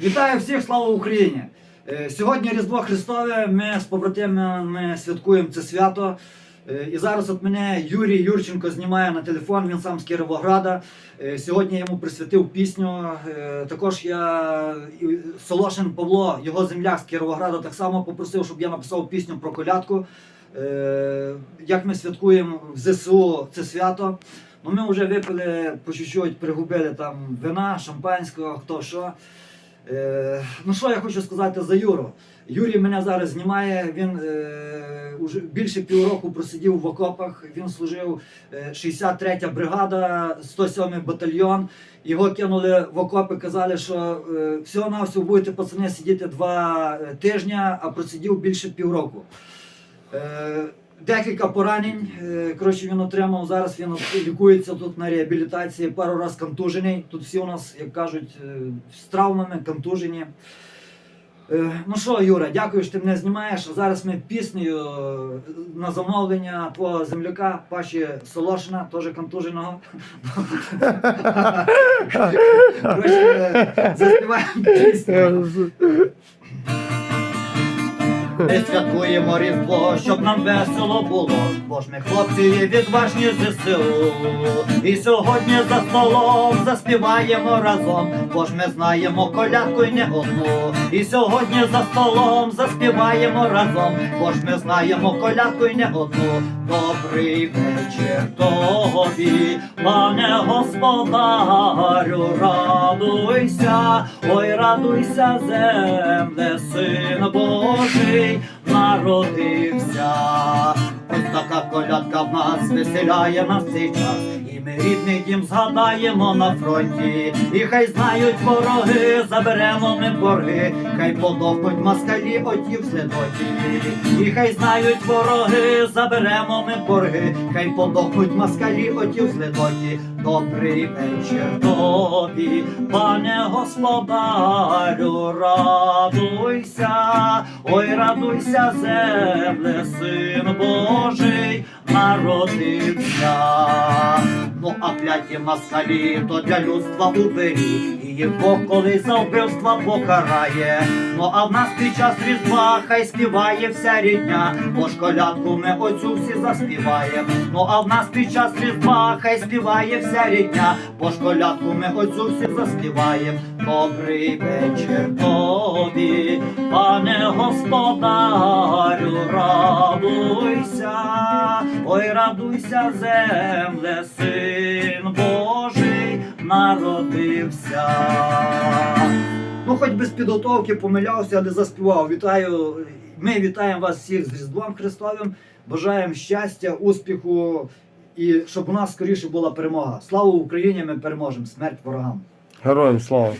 Вітаю всіх, слава Україні! Е, Сьогодні Різдво Христове. Ми з побратимами святкуємо це свято. Е, І зараз от мене Юрій Юрченко знімає на телефон, він сам з Кіровограда. Е, Сьогодні я йому присвятив пісню. Також я Солошин Павло, його земляк з Кіровограда, так само попросив, щоб я написав пісню про колядку. Як ми святкуємо в ЗСУ це свято. Ну, ми вже випили по чуть-чуть, пригубили там вина, шампанського, хто що. Е, ну що я хочу сказати за Юру. Юрій мене зараз знімає. Він е, уже більше півроку просидів в окопах. Він служив е, 63-я бригада, 107-й батальйон. Його кинули в окопи, казали, що е, всього на всього будете пацани сидіти два е, тижні, а просидів більше півроку. Е, Декілька поранень. е, Коротше, він отримав. Зараз він лікується тут на реабілітації, пару разів контужений. Тут всі у нас, як кажуть, е, з травмами, контужені. Е, Ну що, Юра, дякую, що ти мене знімаєш. А зараз ми піснею на замовлення твого земляка Паші Солошина, теж контуженого. Заспіваємо пісню. Ми святкуємо Різдво, щоб нам весело було, бо ж ми хлопці є відважні ЗСУ. І сьогодні за столом заспіваємо разом, бо ж ми знаємо колядку й не одну. І сьогодні за столом заспіваємо разом, бо ж ми знаємо колядку й не одну. Добрий вечір тобі, пане господарю, радуйся, ой, радуйся, земле, син Божий народився. Така колядка в нас веселяє нас цей час. І ми рідний дім згадаємо на фронті. І хай знають вороги, заберемо ми борги, хай подохнуть москалі оті в слідоті. І хай знають вороги, заберемо ми борги, хай подохнуть москалі оті в слідоті. Добрий вечір тобі, пане господарю, радуйся, ой, радуйся, земле, Божий народився. Ну, а кляті москалі, то для людства убері, і їх колись за вбивства покарає. Ну а в нас під час різдва хай співає вся рідня, бо ж колядку ми оцю всі заспіваємо. Ну а в нас під час різдва хай співає вся рідня, бо ж колядку ми оцю всі заспіваємо. Добрий вечір тобі, пане господарю, радуйся, ой, радуйся, земле, син Божий народився. Ну, хоч без підготовки помилявся, але заспівав. Вітаю. Ми вітаємо вас всіх з Різдвом Христовим. Бажаємо щастя, успіху і щоб у нас скоріше була перемога. Слава Україні! Ми переможемо! Смерть ворогам! Героям слава!